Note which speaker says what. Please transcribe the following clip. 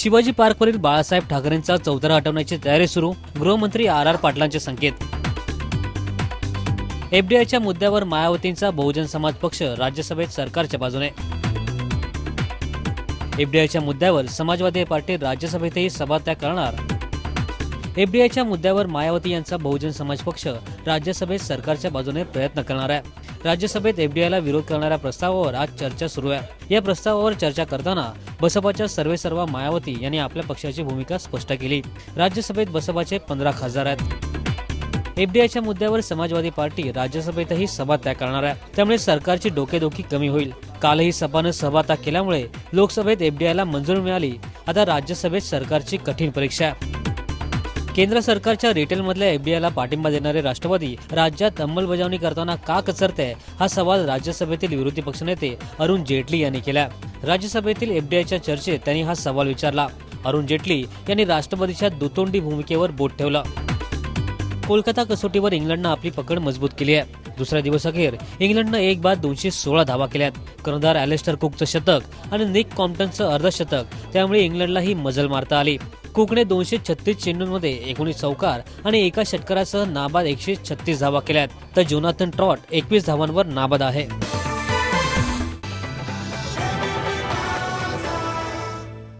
Speaker 1: शिवाजी पार्कवरील बाळासाहेब ठाकरेंचा चौथरा हटवण्याची तयारी सुरू गृहमंत्री आर आर पाटलांचे संकेत. एफडीआयच्या मुद्द्यावर मायावतींचा बहुजन समाज पक्ष राज्यसभेत सरकारच्या बाजूने. एफडीआयच्या मुद्द्यावर समाजवादी पार्टी राज्यसभेतही सभात्याग करणार. एफडीआयच्या मुद्द्यावर मायावती यांचा बहुजन समाज पक्ष राज्यसभेत सरकारच्या बाजूने प्रयत्न करणार आहे. राज्यसभेत एफडीआयला विरोध करणाऱ्या प्रस्तावावर आज चर्चा सुरू आहे. या प्रस्तावावर चर्चा करताना बसपाच्या सर्वेसर्वा मायावती यांनी आपल्या पक्षाची भूमिका स्पष्ट केली. राज्यसभेत बसपाचे पंधरा खासदार आहेत. एफडीआयच्या मुद्द्यावर समाजवादी पार्टी राज्यसभेतही सभात्याग करणार आहे. त्यामुळे सरकारची डोकेदुखी कमी होईल. कालही सपानं सभात्याग केल्यामुळे लोकसभेत एफडीआयला मंजुरी मिळाली. आता राज्यसभेत सरकारची कठीण परीक्षा आहे. केंद्र सरकारच्या रिटेलमधल्या एफडीआयला पाठिंबा देणारे राष्ट्रवादी राज्यात अंमलबजावणी करताना का कचरते हा सवाल राज्यसभेतील विरोधी पक्षनेते अरुण जेटली यांनी केला राज्यसभेतील एफडीआयच्या चर्चेत त्यांनी हा सवाल विचारला. अरुण जेटली यांनी राष्ट्रवादीच्या दुतोंडी भूमिकेवर बोट ठेवलं. कोलकाता कसोटीवर इंग्लंडनं आपली पकड मजबूत केली आहे. दुसऱ्या दिवस अखेर इंग्लंडनं एक बाद दोनशे सोळा धावा केल्यात. कर्णधार अॅलेस्टर कुकचं शतक आणि निक कॉम्प्टनचं अर्धशतक त्यामुळे इंग्लंडला ही मजल मारता आली. कुकने दोनशे छत्तीस चेंडूंमध्ये एकोणीस चौकार आणि एका षटकारासह नाबाद एकशे छत्तीस धावा केल्यात. तर जोनाथन ट्रॉट एकवीस धावांवर नाबाद आहे.